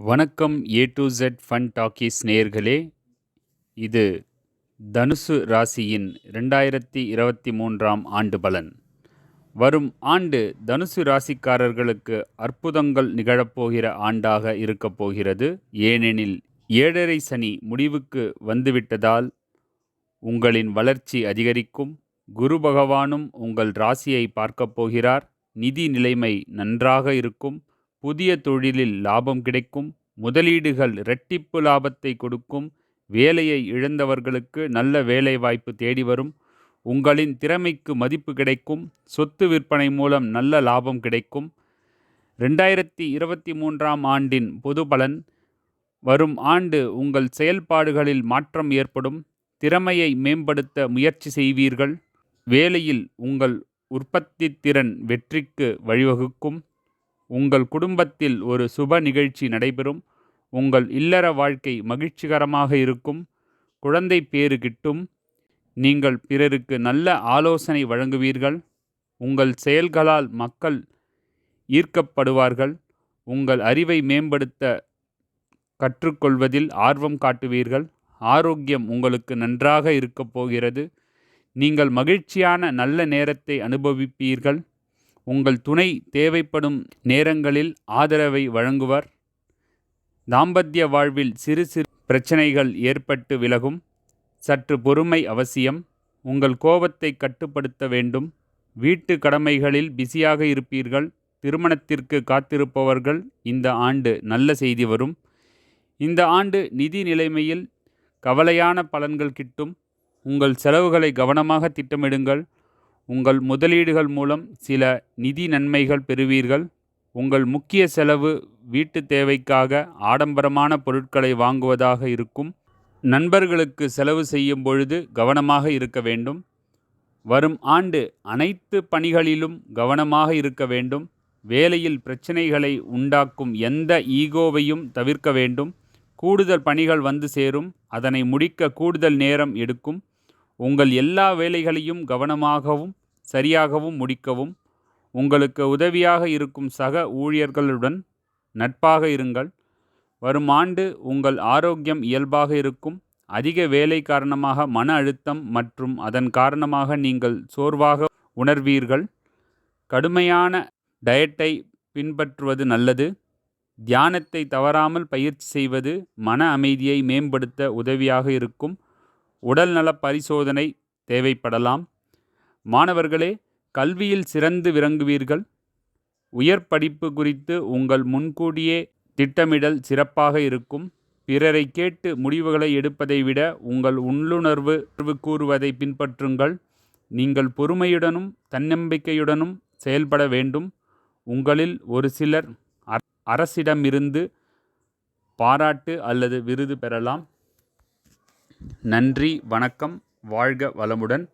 வணக்கம் A to Z fun talkies நேயர்களே. இது தனுசு ராசியின் ரெண்டாயிரத்தி இருபத்தி மூன்றாம் ஆண்டு பலன். வரும் ஆண்டு தனுசு ராசிக்காரர்களுக்கு அற்புதங்கள் நிகழப்போகிற ஆண்டாக இருக்கப் போகிறது. ஏனெனில் ஏழரை சனி முடிவுக்கு வந்துவிட்டதால் உங்களின் வளர்ச்சி அதிகரிக்கும். குரு பகவானும் உங்கள் ராசியை பார்க்கப் போகிறார். நிதி நிலைமை நன்றாக இருக்கும். புதிய தொழிலில் லாபம் கிடைக்கும் முதலீடுகள் இரட்டிப்பு லாபத்தை கொடுக்கும் வேலையை இழந்தவர்களுக்கு நல்ல வேலை வாய்ப்பு தேடி வரும் உங்களின் திறமைக்கு மதிப்பு கிடைக்கும் சொத்து விற்பனை மூலம் நல்ல லாபம் கிடைக்கும். ரெண்டாயிரத்தி இருபத்தி மூன்றாம் ஆண்டின் பொது பலன் வரும் ஆண்டு உங்கள் செயல்பாடுகளில் மாற்றம் ஏற்படும் திறமையை மேம்படுத்த முயற்சி செய்வீர்கள் வேலையில் உங்கள் உற்பத்தி திறன் வெற்றிக்கு வழிவகுக்கும். உங்கள் குடும்பத்தில் ஒரு சுப நிகழ்ச்சி நடைபெறும். உங்கள் இல்லற வாழ்க்கை மகிழ்ச்சிகரமாக இருக்கும். குழந்தை பேறு கிட்டும். நீங்கள் பிறருக்கு நல்ல ஆலோசனை வழங்குவீர்கள். உங்கள் செயல்களால் மக்கள் ஈர்க்கப்படுவார்கள். உங்கள் அறிவை மேம்படுத்த கற்றுக்கொள்வதில் ஆர்வம் காட்டுவீர்கள். ஆரோக்கியம் உங்களுக்கு நன்றாக இருக்கப் போகிறது. நீங்கள் மகிழ்ச்சியான நல்ல நேரத்தை அனுபவிப்பீர்கள். உங்கள் துணை தேவைப்படும் நேரங்களில் ஆதரவை வழங்குவர். தாம்பத்திய வாழ்வில் சிறு சிறு பிரச்சனைகள் ஏற்பட்டு விலகும். சற்று பொறுமை அவசியம். உங்கள் கோபத்தை கட்டுப்படுத்த வேண்டும். வீட்டு கடமைகளில் பிஸியாக இருப்பீர்கள். திருமணத்திற்கு காத்திருப்பவர்கள் இந்த ஆண்டு நல்ல செய்தி வரும். இந்த ஆண்டு நிதி நிலைமையில் கவலையான பலன்கள் கிட்டும். உங்கள் செலவுகளை கவனமாக திட்டமிடுங்கள். உங்கள் முதலீடுகள் மூலம் சில நிதி நன்மைகள் பெறுவீர்கள். உங்கள் முக்கிய செலவு வீட்டு தேவைக்காக ஆடம்பரமான பொருட்களை வாங்குவதாக இருக்கும். நண்பர்களுக்கு செலவு செய்யும் பொழுது கவனமாக இருக்க வேண்டும். வரும் ஆண்டு அனைத்து பணிகளிலும் கவனமாக இருக்க வேண்டும். வேலையில் பிரச்சனைகளை உண்டாக்கும் எந்த ஈகோவையும் தவிர்க்க வேண்டும். கூடுதல் பணிகள் வந்து சேரும். அதனை முடிக்க கூடுதல் நேரம் எடுக்கும். உங்கள் எல்லா வேலைகளையும் கவனமாகவும் சரியாகவும் முடிக்கவும் உங்களுக்கு உதவியாக இருக்கும் சக ஊழியர்களுடன் நட்பாக இருங்கள். வரும் ஆண்டு உங்கள் ஆரோக்கியம் இயல்பாக இருக்கும். அதிக வேலை காரணமாக மன அழுத்தம் மற்றும் அதன் காரணமாக நீங்கள் சோர்வாக உணர்வீர்கள். கடுமையான டயட்டை பின்பற்றுவது நல்லது. தியானத்தை தவறாமல் பயிற்சி செய்வது மன அமைதியை மேம்படுத்த உதவியாக இருக்கும். உடல்நல பரிசோதனை தேவைப்படலாம். மாணவர்களே கல்வியில் சிறந்து விளங்குவீர்கள். உயர் படிப்பு குறித்து உங்கள் முன்கூடியே திட்டமிடல் சிறப்பாக இருக்கும். பிறரை கேட்டு முடிவுகளை எடுப்பதை விட உங்கள் உள்ளுணர்வு கூறுவதை பின்பற்றுங்கள். நீங்கள் பொறுமையுடனும் தன்னம்பிக்கையுடனும் செயல்பட வேண்டும். உங்களில் ஒரு சிலர் அரசிடமிருந்து பாராட்டு அல்லது விருது பெறலாம். நன்றி வணக்கம் வாழ்க வளமுடன்.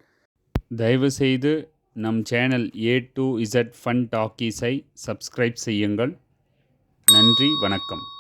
தயவுசெய்து நம் channel A to Z fun டாக்கீஸை subscribe செய்யுங்கள். நன்றி வணக்கம்.